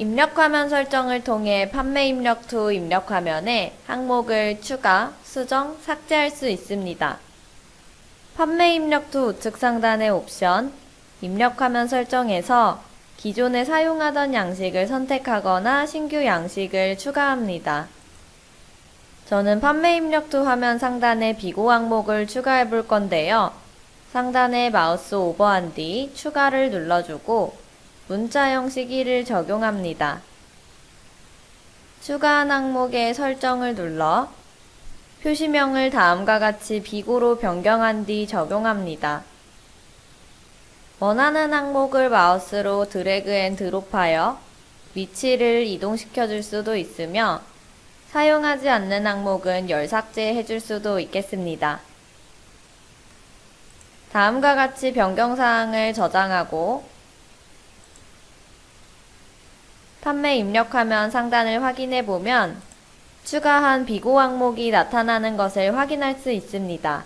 입력화면 설정을 통해 판매 입력 후 입력화면에 항목을 추가, 수정, 삭제할 수 있습니다. 판매 입력 후 우측 상단의 옵션, 입력화면 설정에서 기존에 사용하던 양식을 선택하거나 신규 양식을 추가합니다. 저는 판매 입력 후 화면 상단에 비고 항목을 추가해 볼 건데요. 상단에 마우스 오버한 뒤 추가를 눌러주고 문자형 시기를 적용합니다. 추가한 항목의 설정을 눌러 표시명을 다음과 같이 비고로 변경한 뒤 적용합니다. 원하는 항목을 마우스로 드래그 앤 드롭하여 위치를 이동시켜 줄 수도 있으며 사용하지 않는 항목은 열 삭제해 줄 수도 있겠습니다. 다음과 같이 변경사항을 저장하고 판매 입력화면 상단을 확인해 보면 추가한 비고 항목이 나타나는 것을 확인할 수 있습니다.